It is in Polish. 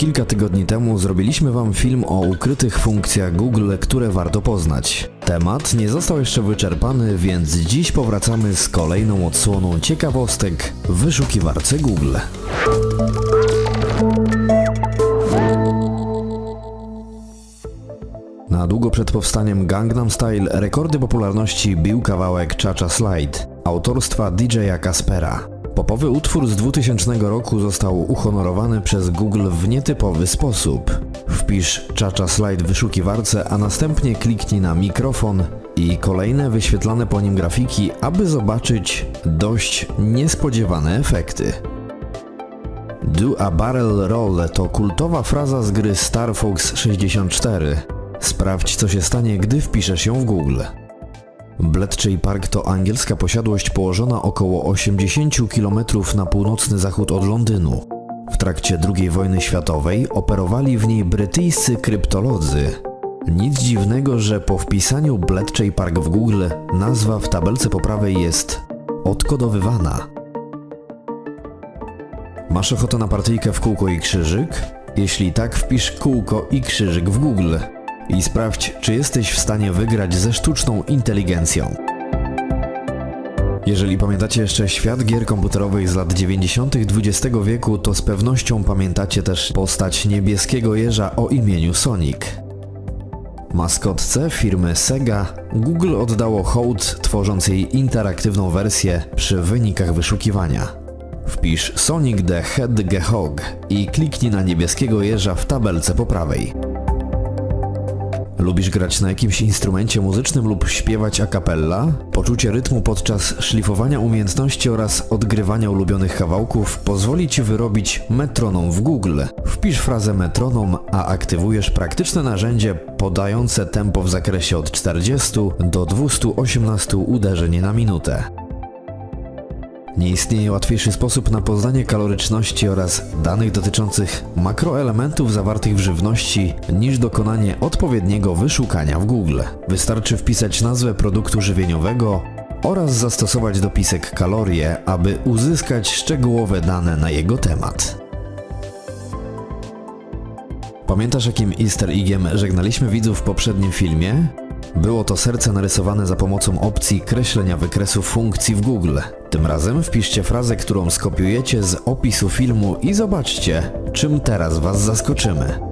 Kilka tygodni temu zrobiliśmy Wam film o ukrytych funkcjach Google, które warto poznać. Temat nie został jeszcze wyczerpany, więc dziś powracamy z kolejną odsłoną ciekawostek w wyszukiwarce Google. Na długo przed powstaniem Gangnam Style rekordy popularności bił kawałek Cha-Cha Slide autorstwa DJ-a Kaspera. Popowy utwór z 2000 roku został uhonorowany przez Google w nietypowy sposób. Wpisz Cha-Cha Slide w wyszukiwarce, a następnie kliknij na mikrofon i kolejne wyświetlane po nim grafiki, aby zobaczyć dość niespodziewane efekty. Do a Barrel Roll to kultowa fraza z gry Star Fox 64. Sprawdź co się stanie, gdy wpiszesz ją w Google. Bletchley Park to angielska posiadłość położona około 80 km na północny zachód od Londynu. W trakcie II wojny światowej operowali w niej brytyjscy kryptolodzy. Nic dziwnego, że po wpisaniu Bletchley Park w Google nazwa w tabelce po prawej jest odkodowywana. Masz ochotę na partyjkę w kółko i krzyżyk? Jeśli tak, wpisz kółko i krzyżyk w Google i sprawdź, czy jesteś w stanie wygrać ze sztuczną inteligencją. Jeżeli pamiętacie jeszcze świat gier komputerowych z lat 90. XX wieku, to z pewnością pamiętacie też postać niebieskiego jeża o imieniu Sonic. Maskotce firmy Sega Google oddało hołd, tworząc jej interaktywną wersję przy wynikach wyszukiwania. Wpisz Sonic the Hedgehog i kliknij na niebieskiego jeża w tabelce po prawej. Lubisz grać na jakimś instrumencie muzycznym lub śpiewać a cappella? Poczucie rytmu podczas szlifowania umiejętności oraz odgrywania ulubionych kawałków pozwoli Ci wyrobić metronom w Google. Wpisz frazę metronom, a aktywujesz praktyczne narzędzie podające tempo w zakresie od 40 do 218 uderzeń na minutę. Nie istnieje łatwiejszy sposób na poznanie kaloryczności oraz danych dotyczących makroelementów zawartych w żywności niż dokonanie odpowiedniego wyszukania w Google. Wystarczy wpisać nazwę produktu żywieniowego oraz zastosować dopisek kalorie, aby uzyskać szczegółowe dane na jego temat. Pamiętasz jakim easter eggiem żegnaliśmy widzów w poprzednim filmie? Było to serce narysowane za pomocą opcji kreślenia wykresu funkcji w Google. Tym razem wpiszcie frazę, którą skopiujecie z opisu filmu i zobaczcie, czym teraz Was zaskoczymy.